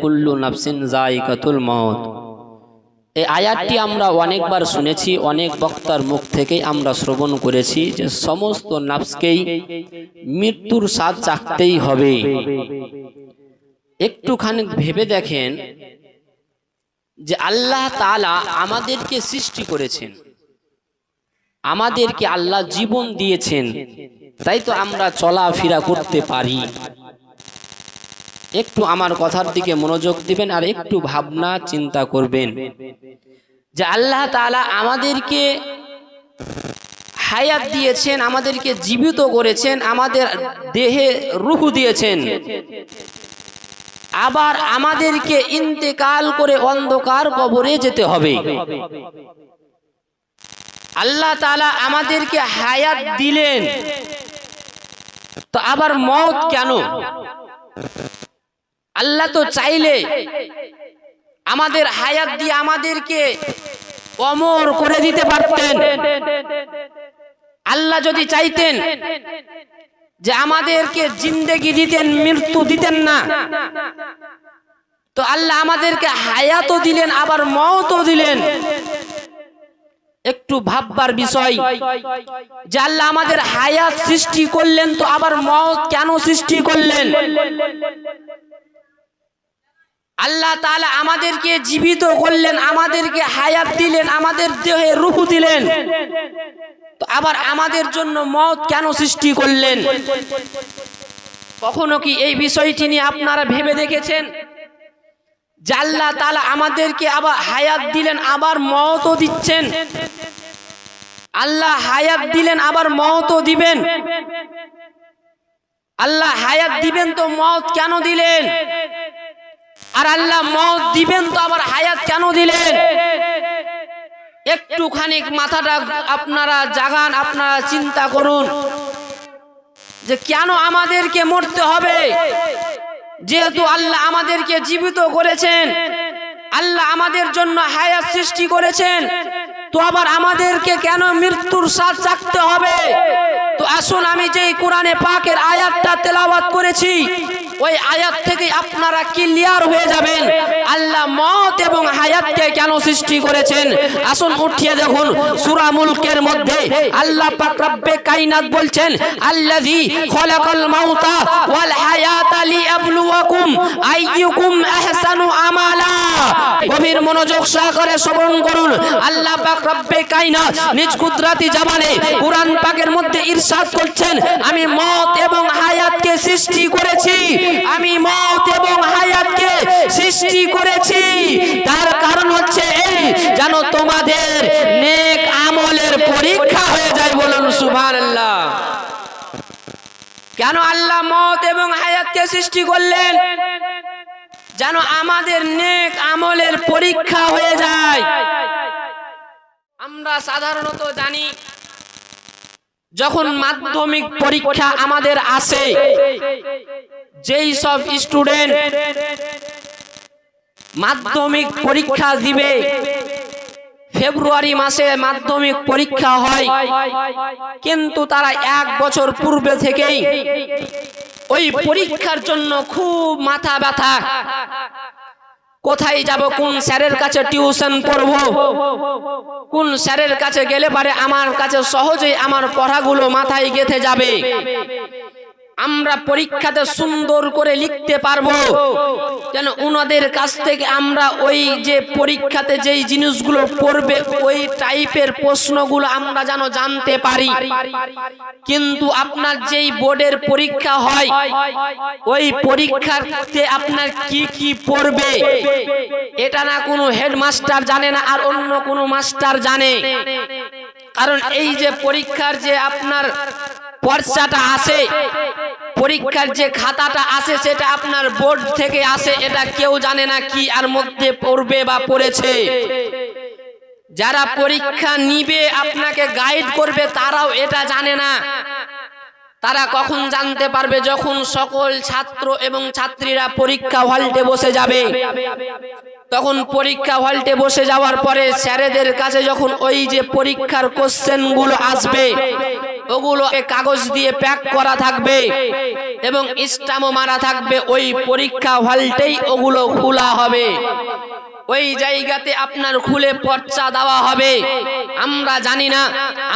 কুল্লু নাফসিন জায়কাতুল মত এই আয়াতটি আমরা অনেকবার শুনেছি, অনেক বক্তার মুখ থেকেই আমরা শ্রবণ করেছি যে সমস্ত নাফসকেই মৃত্যুর স্বাদ চাকতেই হবে। একটুখানি ভেবে দেখেন যে আল্লাহ তাআলা আমাদেরকে সৃষ্টি করেছেন। আমাদেরকে আল্লাহ জীবন দিয়েছেন। তাই তো আমরা চলাফেরা করতে পারি। একটু আমার কথার দিকে মনোযোগ দিবেন আর একটু ভাবনা চিন্তা করবেন। যে আল্লাহ তালা আমাদেরকে হায়াত দিয়েছেন, আমাদেরকে জীবিত করেছেন, আমাদের দেহে রুহু দিয়েছেন। আবার আমাদেরকে ইন্তেকাল করে অন্ধকার কবরে যেতে হবে। আল্লাহ তালা আমাদেরকে হায়াত দিলেন। তো আবার মত কেন? আল্লাহ তো চাইলে আমাদের হায়াত দিয়ে আমাদেরকে অমর করে দিতে পারতেন। আল্লাহ যদি চাইতেন যে আমাদেরকে জিন্দেগি দিতেন মৃত্যু দিতেন না তো আল্লাহ আমাদেরকে হায়াতও দিলেন আবার মতও দিলেন। একটু ভাববার বিষয় যে আল্লাহ আমাদের হায়াত সৃষ্টি করলেন তো আবার মত কেন সৃষ্টি করলেন? আল্লাহ তালা আমাদেরকে জীবিত করলেন, আমাদেরকে হায়াত দিলেন, আমাদের দেহে রূহ দিলেন। তো আবার আমাদের জন্য মত কেন সৃষ্টি করলেন? কখনো কি এই বিষয়টি নিয়ে আপনারা ভেবে দেখেছেন? যে আল্লাহ তাআলা আমাদেরকে আবার হায়াত দিলেন, আবার মতও দিচ্ছেন। আল্লাহ হায়াত দিলেন, আবার মতও দিবেন। আল্লাহ হায়াত দিবেন তো মত কেন দিলেন? আর আল্লাহ মত দিবেন তো আবার হায়াত কেন দিলেন? একটুখানি মাথাটা আপনারা জাগান, আপনারা চিন্তা করুন যে কেন আমাদেরকে মরতে হবে? যেহেতু আল্লাহ আমাদেরকে জীবিত করেছেন, আল্লাহ আমাদের জন্য হায়াত সৃষ্টি করেছেন, তো আবার আমাদেরকে কেন মৃত্যুর স্বাদ চাকতে হবে? তো আসুন আমি যেই কোরআনে পাকের আয়াতটা তেলাওয়াত করেছি ওই আয়াত থেকে আপনারা ক্লিয়ার হয়ে যাবেন। আল্লাহ মত এবং হায়াতকে কেন সৃষ্টি করেছেন? আসুন উঠিয়ে দেখুন সূরা মুলকের মধ্যে আল্লাহ পাক রব্বে কায়নাত বলছেন, আল্লাযী খলাকাল মাউতা ওয়াল হায়াতা লিয়াবলুয়াকুম আইয়ুকুম আহসানু আমালা। গভীর মনোযোগ সহকারে শ্রবণ করুন। আল্লাহ পাক রব্বে কায়নাত নিজ কুদরতি জামানে কুরআন পাকের মধ্যে ইরশাদ করছেন, আমি মত এবং হায়াতকে সৃষ্টি করেছি। মত এবং হায়াতকে সৃষ্টি করেছি। তার কারণ হচ্ছে এই, যেন তোমাদের নেক আমলের পরীক্ষা হয়ে যায় বলুন সুবহানাল্লাহ। কেন আল্লাহ মত এবং হায়াতকে সৃষ্টি করলেন? যেন আমাদের নেক আমলের পরীক্ষা হয়ে যায়। আমরা সাধারণত জানি, যখন মাধ্যমিক পরীক্ষা আমাদের আসে যেই সব স্টুডেন্ট মাধ্যমিক পরীক্ষা দিবে, ফেব্রুয়ারি মাসে মাধ্যমিক পরীক্ষা হয়, কিন্তু তারা এক বছর পূর্বে থেকেই ওই পরীক্ষার জন্য খুব মাথা ব্যথা। কোথায় যাব, কোন স্যারের কাছে টিউশন পড়ব কোন স্যারের কাছে গেলে পারে আমার কাছে সহজেই আমার পড়াগুলো মাথায় গেথে যাবে? আমরা পরীক্ষাতে সুন্দর করে লিখতে পারব। যেন ওনাদের কাছ থেকে আমরা ওই যে পরীক্ষাতে যেই জিনিসগুলো পড়বে, ওই টাইপের প্রশ্নগুলো আমরা যেন জানতে পারি। কিন্তু আপনার যেই বোর্ডের পরীক্ষা হয়, ওই পরীক্ষাতে আপনার কি কি পড়বে? এটা না কোনো হেডমাস্টার জানে না, আর অন্য কোনো মাস্টার জানে। কারণ এই যে পরীক্ষার যে আপনার পর্চাটা আসে পরীক্ষার যে খাতাটা আসে সেটা আপনার বোর্ড থেকে আসে, এটা কেউ জানে না কি আর মধ্যে পড়বে বা পড়েছে। যারা পরীক্ষা নিবে, আপনাকে গাইড করবে, তারাও এটা জানে না। তারা কখন জানতে পারবে যখন সকল ছাত্র এবং ছাত্রীরা পরীক্ষা হলটে বসে যাবে? তখন পরীক্ষা হলটে বসে যাওয়ার পরে স্যারেদের কাছে যখন ওই যে পরীক্ষার কোশ্চেনগুলো আসবে, ওগুলো কাগজ দিয়ে প্যাক করা থাকবে এবং স্টামও মারা থাকবে, ওই পরীক্ষা হলটেই ওগুলো খোলা হবে। ওই জায়গাতে আপনার খুলে পর্চা দেওয়া হবে। আমরা জানি না,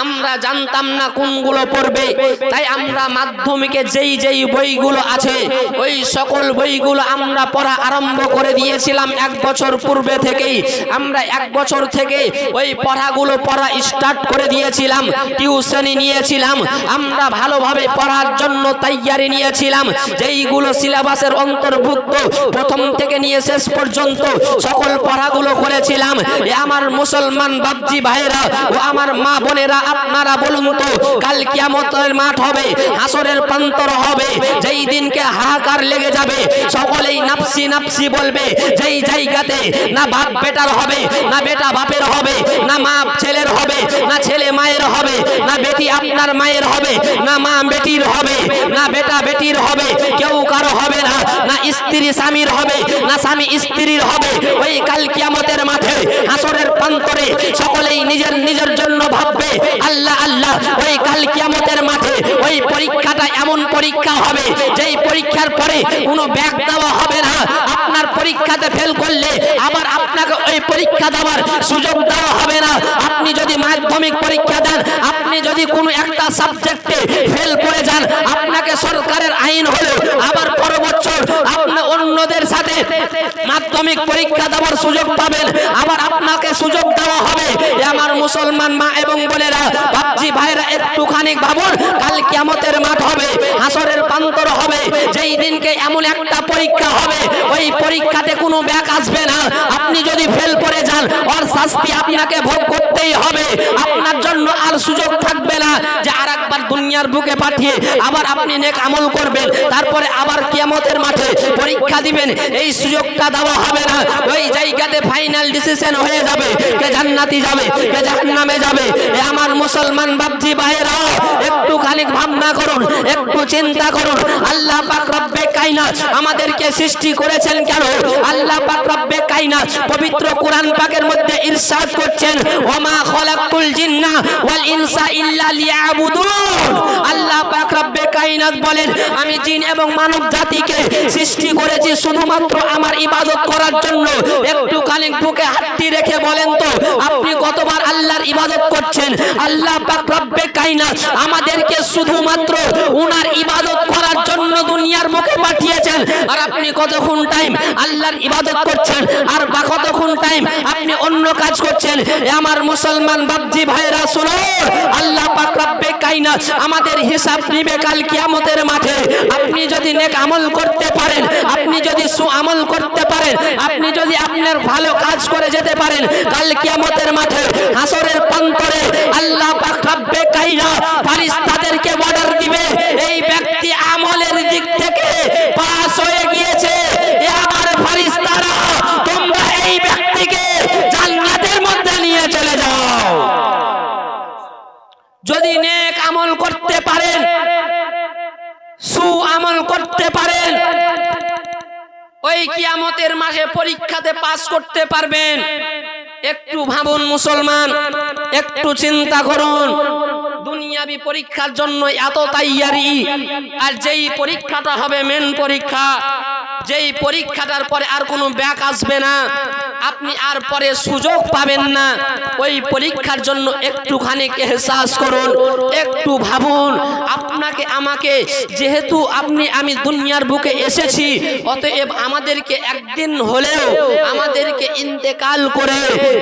আমরা জানতাম না কোনগুলো পড়বে। তাই আমরা মাধ্যমিকে যেই যেই বইগুলো আছে, ওই সকল বইগুলো আমরা পড়া আরম্ভ করে দিয়েছিলাম এক বছর পূর্বে থেকেই। আমরা এক বছর থেকে ওই পড়াগুলো পড়া স্টার্ট করে দিয়েছিলাম টিউশনি নিয়েছিলাম। আমরা ভালোভাবে পড়ার জন্য তৈয়ারি নিয়েছিলাম। যেইগুলো সিলেবাসের অন্তর্ভুক্ত প্রথম থেকে নিয়ে শেষ পর্যন্ত সকল পড়াগুলো করেছিলাম। আমার মুসলমান বাপজি ভাইরা ও আমার মা বোনেরা, আপনারা বলুন তো, কাল কিয়ামতের মাঠ হবে, হাসরের প্রান্তর হবে, যেই দিনকে হাহাকার লেগে যাবে, সকলেই নাপসি নাপসি বলবে, যেই জায়গাতে না বাপ বেটার হবে, না বেটা বাপের হবে, না মা ছেলের হবে, না ছেলে মায়ের হবে, না বেটি আপনার মায়ের হবে, না মা বেটির হবে, না বেটা বেটির হবে, কেউ কারও হবে স্ত্রী স্বামীর হবে না স্বামী স্ত্রীর হবে, ওই কাল কিয়ামতের মাঠে, হাসরের প্রান্তরে সকলেই নিজের নিজের জন্য ভাববে, আল্লাহ আল্লাহ, ওই কাল কিয়ামতের মাঠে, ওই পরীক্ষাটা এমন পরীক্ষা হবে, যেই পরীক্ষার পরে কোনো ব্যাগ দেওয়া হবে না। আপনার পরীক্ষাতে ফেল করলে আবার পরীক্ষা দেওয়ার সুযোগ দেওয়া হবে না। আপনি যদি মাধ্যমিক পরীক্ষা দেন, আপনি যদি কোনো একটা সাবজেক্টে ফেল করে যান, আপনাকে সরকারের আইন হলো আবার পরবর্তী বছর আপনি অন্যদের সাথে মাধ্যমিক পরীক্ষা দেওয়ার সুযোগ পাবেন। আবার আপনাকে সুযোগ দেওয়া হবে। আমার মুসলমান মা এবং ভাইরা একটুখানি ভাবুন, কাল কিয়ামতের মাঠ হবে, হাসরের প্রান্তর হবে, যেই দিনকে এমন একটা পরীক্ষা হবে, ওই পরীক্ষাতে কোনো ব্যাক আসবে না। আপনি যদি ফেল করে যান, ওর শাস্তি আপনাকে ভোগ করতেই হবে। আপনার জন্য আর সুযোগ থাকবে না যে আর একবার দুনিয়ার বুকে পাঠিয়ে আবার আপনি নেক আমল করবেন। তারপরে আবার কিয়ামতের মাঠে পরীক্ষা দিবেন, এই সুযোগটা দেওয়া হবে না। ওই জায়গাতে ফাইনাল ডিসিশন হয়ে যাবে, কে জান্নাতি যাবে, কে জাহান্নামে যাবে। এ আমার মুসলমান বাপজি ভাইয়েরা একটু খানিক ভাবনা করুন, একটু চিন্তা করুন। আল্লাহ পাক কায়নাত আমাদেরকে সৃষ্টি করেছেন কেন? আল্লাহ কায়নাত পবিত্র কোরআন পাকের মধ্যে ইরশাদ করছেন, ওমা খলাকতুল জিন্না ওয়াল ইনসা ইল্লা লিয়াবুদুন। আল্লাহ কায়নাত বলেন, আমি জিন এবং মানব জাতিকে সৃষ্টি করেছি শুধুমাত্র আমার ইবাদত করার জন্য। একটু খানিক বুকে হাতটি রেখে বলেন তো, আপনি কতবার আল্লাহর ইবাদত করছেন। আল্লাহ পাক রব্বে কায়নাত আমাদেরকে শুধুমাত্র উনার ইবাদত করার জন্য দুনিয়ার মুখে পাঠিয়েছেন। আর আপনি কতক্ষণ টাইম আল্লাহর ইবাদত করছেন? আর বা কতক্ষণ টাইম আপনি অন্য কাজ করছেন? আমার মুসলমান বাপজি ভাইরা শুনো আল্লাহ পাক রব্বে কায়নাত আমাদের হিসাব নিবে কাল কিয়ামতের মাঠে। আপনি যদি নেক আমল করতে পারেন আপনি যদি সু আমল করতে পারেন, আপনি যদি আপনার ভালো কাজ করে যেতে পারেন, কাল কিয়ামতের মাঠে, হাসরের প্রান্তরে আল্লাহ পাক রব্বে কায়নাত ফারিস্তাদেরকে অর্ডার দিবে, এই ব্যক্তি আমলের দিক থেকে পাস হয়ে গিয়েছে। এ আমার ফারিস্তারা তোমরা এই ব্যক্তিকে জান্নাতের মধ্যে নিয়ে চলে যাও। যদি নেক আমল করতে পারেন সু আমল করতে পারেন ওই কিয়ামতের মাসে পরীক্ষাতে পাস করতে পারবেন। একটু ভাবুন মুসলমান, একটু চিন্তা করুন। দুনিয়াবি পরীক্ষার জন্য এত তাইয়ারি, আর যেই পরীক্ষাটা হবে মেন পরীক্ষা, যেই পরীক্ষাটার পরে আর কোনো ব্যাক আসবে না। আপনি আর পরে সুযোগ পাবেন না। ওই পরীক্ষার জন্য একটুখানি এহসাস করুন, একটু ভাবুন আপনাকে আমাকে। যেহেতু আপনি, আমি দুনিয়ার বুকে এসেছি, অতএব আমাদেরকে একদিন হলেও আমাদেরকে ইন্তেকাল করে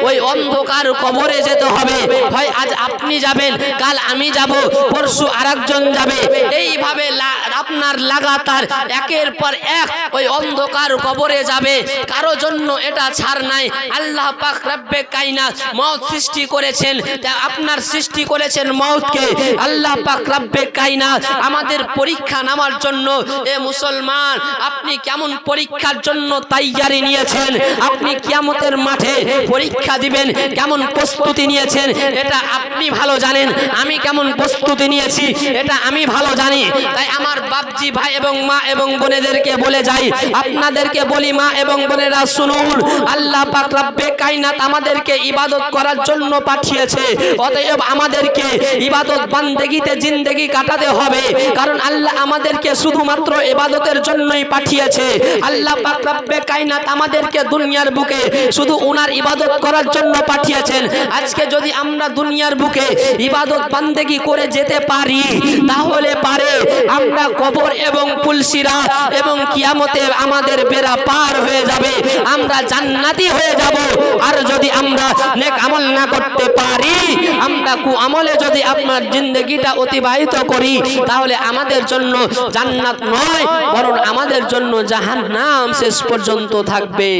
ওই অন্ধকার কবরে যেতে হবে। হয় আজ আপনি যাবেন, কাল আমি যাব, পরশু আরেকজন যাবে। এইভাবে আপনার লাগাতার একের পর এক ওই অন্ধকার কবরে যাবে। কারও জন্য এটা ছাড় নাই। আল্লাহ পাক রব্বে কায়নাত মওত সৃষ্টি করেছেন। আপনার সৃষ্টি করেছেন মওতকে। আল্লাহ পাক রব্বে কায়নাত আমাদের পরীক্ষা নামার জন্য এ মুসলমান আপনি কেমন পরীক্ষার জন্য তৈয়ারি নিয়েছেন? আপনি কিয়ামতের মাঠে পরীক্ষা দিবেন কেমন প্রস্তুতি নিয়েছেন? এটা আপনি ভালো জানেন আমি কেমন প্রস্তুতি নিয়েছি এটা আমি ভালো জানি। তাই আমার বাপজি ভাই এবং মা এবং বোনেদেরকে বলে যাই আপনাদেরকে বলি মা এবং বোনেরা শুনুন আল্লাহ আল্লাহ পাক রব্বে কায়নাত আমাদেরকে ইবাদত করার জন্য পাঠিয়েছে অতএব আমাদেরকে ইবাদত বান্দেগিতে জিন্দেগি কাটাতে হবে কারণ আল্লাহ আমাদেরকে শুধুমাত্র ইবাদতের জন্যই পাঠিয়েছে। আল্লাহ পাক কায়নাত আমাদেরকে দুনিয়ার বুকে শুধু ওনার ইবাদত করার জন্য পাঠিয়েছেন। আজকে যদি আমরা দুনিয়ার বুকে ইবাদত বান্দেগি করে যেতে পারি, তাহলে পারে আমরা কবর এবং পুলসিরা এবং কিয়ামতে আমাদের বেড়া পার হয়ে যাবে। আমরা জান্নাতি হয়ে যাব। আর যদি আমরা নেক আমল না করতে পারি, আমরা কু আমলে যদি আপনার জিন্দগিটা অতিবাহিত করি তাহলে আমাদের জন্য জান্নাত নয় বরং আমাদের জন্য জাহান্নাম শেষ পর্যন্ত থাকবে।